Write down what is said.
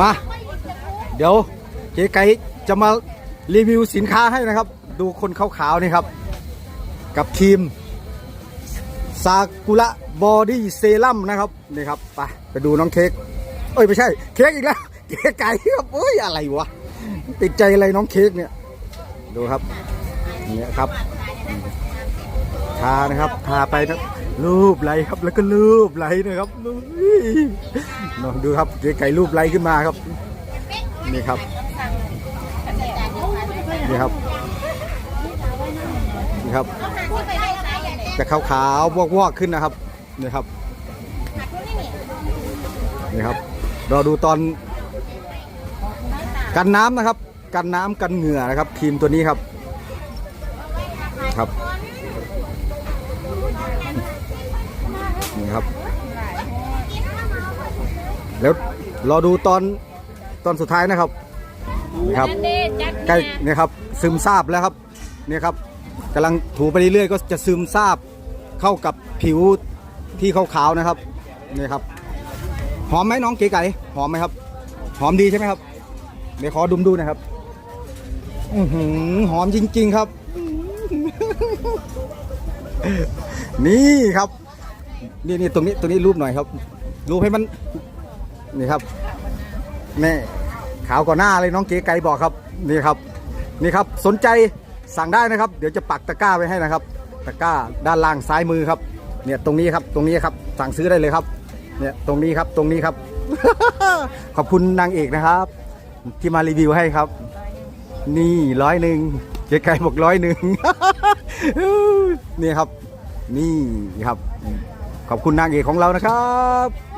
มา เดี๋ยวเจ๊ไก่จะมารีวิวสินค้าให้นะครับ ดูคนขาวๆนี่ครับ กับทีมซากุระบอดี้เซรั่มนะครับนี่ครับไปไปดูน้องเค้กเอ้ยไม่ใช่ เค้กอีกแล้วเค้กไก่ครับเอ้ยอะไรวะติดใจอะไรน้องเค้กเนี่ยดูครับเนี่ยครับทานะครับทาไปนะ รูปไหลครับแล้วก็รูปไหลนะครับอุ้ยลองดูครับเก๋ไก่รูปไหลขึ้นมาครับ นี่ครับนี่ครับนี่ครับจะขาวๆวอกๆขึ้นนะครับนี่ครับนี่ครับเราดูตอนกันน้ำนะครับ กันน้ำกันเหงื่อนะครับทีมตัวนี้ครับครับ นี่ครับ แล้วรอดูตอนตอนสุดท้ายนะครับนี่ครับใกล้เนี่ยครับซึมซาบแล้วครับเนี่ยครับกำลังถูไปเรื่อยๆก็จะซึมซาบเข้ากับผิวที่ขาวๆนะครับนี่ครับ หอมไหมน้องเก๋ไก่หอมไหมครับ หอมดีใช่ไหมครับเดี๋ยวขอดมดูนะครับอือหือหอมจริง ๆ ครับ นี่ครับ นี่นี่ตรงนี้ตรงนี้รูปหน่อยครับ รูปให้มันนี่ครับแม่ขาวกว่าหน้าเลยน้องเก๋ไก่บอกครับนี่ครับ นี่ครับสนใจสั่งได้นะครับ เดี๋ยวจะปักตะกร้าไว้ให้นะครับ ตะกร้าด้านล่างซ้ายมือครับ เนี่ยตรงนี้ครับตรงนี้ครับสั่งซื้อได้เลยครับ เนี่ยตรงนี้ครับตรงนี้ครับ ขอบคุณนางเอกนะครับ ที่มารีวิวให้ครับ นี่ร้อยหนึ่งเจ๊ไก่บอกร้อยหนึ่งนี่ครับ นี่ครับ ขอบคุณนางเอกของเรานะครับ